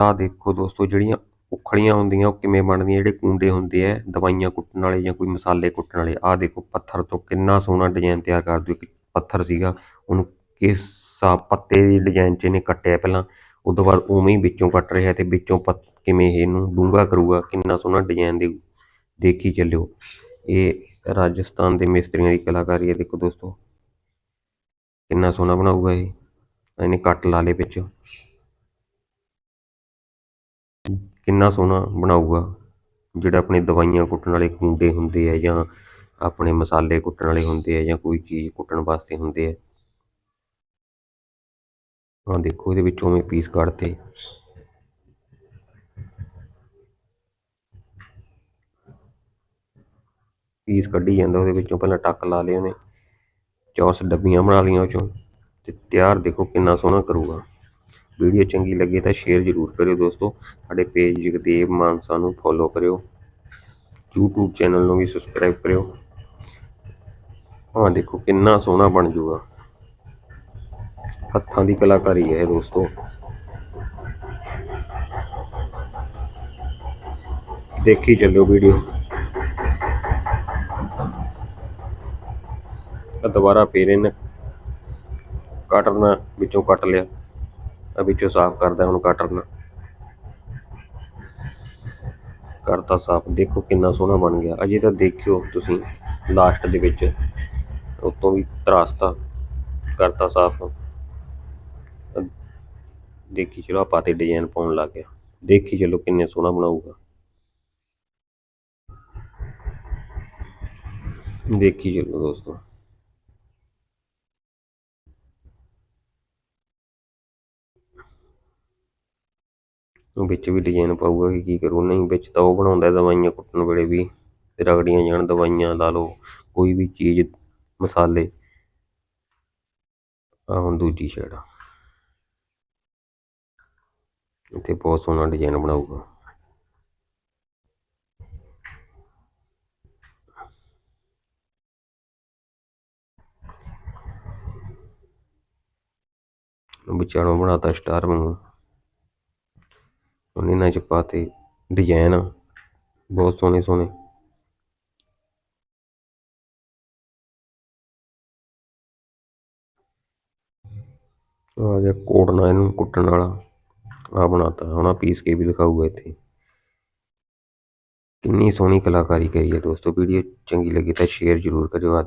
ਆਹ ਦੇਖੋ ਦੋਸਤੋ, ਜਿਹੜੀਆਂ ਉਖਲੀਆਂ ਹੁੰਦੀਆਂ, ਉਹ ਕਿਵੇਂ ਬਣਦੀਆਂ? ਜਿਹੜੇ ਕੁੰਡੇ ਹੁੰਦੇ ਆ, ਦਵਾਈਆਂ ਕੁੱਟਣ ਵਾਲੇ ਜਾਂ ਕੋਈ ਮਸਾਲੇ ਕੁੱਟਣ ਵਾਲੇ, ਆਹ ਦੇਖੋ ਪੱਥਰ ਤੋਂ ਕਿੰਨਾ ਸੋਹਣਾ ਡਿਜ਼ਾਈਨ ਤਿਆਰ ਕਰ ਦਿਓ। ਇੱਕ ਪੱਥਰ ਸੀਗਾ, ਉਹਨੂੰ ਕਿਸ ਹਿਸਾਬ ਪੱਤੇ ਦੀ ਡਿਜ਼ਾਈਨ 'ਚ ਇਹਨੇ ਕੱਟਿਆ ਪਹਿਲਾਂ? ਉਸ ਤੋਂ ਬਾਅਦ ਉਵੇਂ ਹੀ ਵਿੱਚੋਂ ਕੱਟ ਰਿਹਾ ਤੇ ਵਿੱਚੋਂ ਪੱਤ ਕਿਵੇਂ ਇਹਨੂੰ ਡੂੰਘਾ ਕਰੂਗਾ? ਕਿੰਨਾ ਸੋਹਣਾ ਡਿਜ਼ਾਈਨ ਦੇ ਦੇਖੀ ਚੱਲਿਓ। ਇਹ ਰਾਜਸਥਾਨ ਦੇ ਮਿਸਤਰੀਆਂ ਦੀ ਕਲਾਕਾਰੀ ਹੈ, ਦੇਖੋ ਦੋਸਤੋ। ਕਿੰਨਾ ਸੋਹਣਾ ਬਣਾਊਗਾ ਇਹ। ਇਹਨੇ ਕੱਟ ਲਾ ਲਏ ਵਿੱਚ। ਕਿੰਨਾ ਸੋਹਣਾ ਬਣਾਊਗਾ। ਜਿਹੜਾ ਆਪਣੇ ਦਵਾਈਆਂ ਕੁੱਟਣ ਵਾਲੇ ਕੁੰਡੇ ਹੁੰਦੇ ਆ ਜਾਂ ਆਪਣੇ ਮਸਾਲੇ ਕੁੱਟਣ ਵਾਲੇ ਹੁੰਦੇ ਆ ਜਾਂ ਕੋਈ ਚੀਜ਼ ਕੁੱਟਣ ਵਾਸਤੇ ਹੁੰਦੇ ਆ। ਆਹ ਦੇਖੋ, ਇਹਦੇ ਵਿੱਚੋਂ ਮੈਂ ਪੀਸ ਕੱਢਤੇ। ਪੀਸ ਕੱਢੀ ਜਾਂਦਾ, ਉਹਦੇ ਵਿੱਚੋਂ ਪਹਿਲਾਂ ਟੱਕ ਲਾ ਲਏ ਉਹਨੇ। ਚੌਰਸ ਡੱਬੀਆਂ ਬਣਾ ਲਈਆਂ ਉਹ 'ਚੋਂ। ਤੇ ਤਿਆਰ ਦੇਖੋ ਕਿੰਨਾ ਸੋਹਣਾ ਕਰੂਗਾ। ਵੀਡੀਓ ਚੰਗੀ ਲੱਗੇ ਤਾਂ ਸ਼ੇਅਰ ਜ਼ਰੂਰ ਕਰਿਓ ਦੋਸਤੋ। ਸਾਡੇ ਪੇਜ ਜਗਦੇਵ ਮਾਨਸਾ ਨੂੰ ਫੋਲੋ ਕਰਿਓ। YouTube ਚੈਨਲ ਨੂੰ ਵੀ ਸਬਸਕ੍ਰਾਈਬ ਕਰਿਓ। ਆਹ ਦੇਖੋ ਕਿੰਨਾ ਸੋਹਣਾ ਬਣ ਜੂਗਾ। ਹੱਥਾਂ ਦੀ ਕਲਾਕਾਰੀ ਹੈ ਦੋਸਤੋ। ਦੇਖੀ ਚੱਲੋ ਵੀਡੀਓ। ਦੁਬਾਰਾ ਫੇਰ ਇਹਨੇ ਕਟਰ ਨਾਲ ਵਿੱਚੋਂ ਕੱਟ ਲਿਆ। ਆ ਵਿੱਚੋਂ ਸਾਫ਼ ਕਰਦਾ, ਹੁਣ ਕਟਰ ਨਾਲ ਕਰਤਾ ਸਾਫ਼, ਦੇਖੋ ਕਿੰਨਾ ਸੋਹਣਾ ਬਣ ਗਿਆ। ਅਜੇ ਤਾਂ ਦੇਖਿਓ ਤੁਸੀਂ ਲਾਸਟ ਦੇ ਵਿੱਚ। ਉਤੋਂ ਵੀ ਤਰਾਸਤਾ ਕਰਤਾ ਸਾਫ਼। ਦੇਖੀ ਚਲੋ, ਆਪਾਂ ਤੇ ਡਿਜ਼ਾਈਨ ਪਾਉਣ ਲੱਗ ਗਿਆ ਦੇਖੀ ਚਲੋ ਕਿੰਨੇ ਸੋਹਣਾ ਬਣਾਊਗਾ। ਦੇਖੀ ਚਲੋ ਦੋਸਤੋ। ਵਿੱਚ ਵੀ ਡਿਜ਼ਾਈਨ ਪਾਊਗਾ ਕਿ ਕੀ ਕਰੂ, ਨਹੀਂ ਵਿੱਚ ਤਾਂ ਉਹ ਬਣਾਉਂਦਾ ਦਵਾਈਆਂ ਕੁੱਟਣ ਵੇਲੇ ਵੀ ਰਗੜੀਆਂ ਜਾਣ, ਦਵਾਈਆਂ ਲਾ ਲਓ, ਕੋਈ ਵੀ ਚੀਜ਼, ਮਸਾਲੇ। ਆ ਹੁਣ ਦੂਜੀ ਸਾਈਡ ਇੱਥੇ ਬਹੁਤ ਸੋਹਣਾ ਡਿਜ਼ਾਈਨ ਬਣਾਊਗਾ। ਵਿਚਾਲੋਂ ਬਣਾਤਾ ਸਟਾਰ ਵਾਂਗੂ। ਹੁਣ ਇਹਨਾਂ 'ਚ ਪਾਤੇ ਡਿਜ਼ਾਈਨ ਬਹੁਤ ਸੋਹਣੇ ਸੋਹਣੇ। ਆ ਗਿਆ ਕੋੜਨਾ ਇਹਨੂੰ ਕੁੱਟਣ ਵਾਲਾ ਆ ਬਣਾਤਾ, ਹੁਣ ਪੀਸ ਕੇ ਵੀ ਦਿਖਾਊਗਾ ਇੱਥੇ। ਕਿੰਨੀ ਸੋਹਣੀ ਕਲਾਕਾਰੀ ਕਰੀ ਹੈ ਦੋਸਤੋ ਵੀਡੀਓ ਚੰਗੀ ਲੱਗੀ ਤਾਂ ਸ਼ੇਅਰ ਜ਼ਰੂਰ ਕਰਿਓ।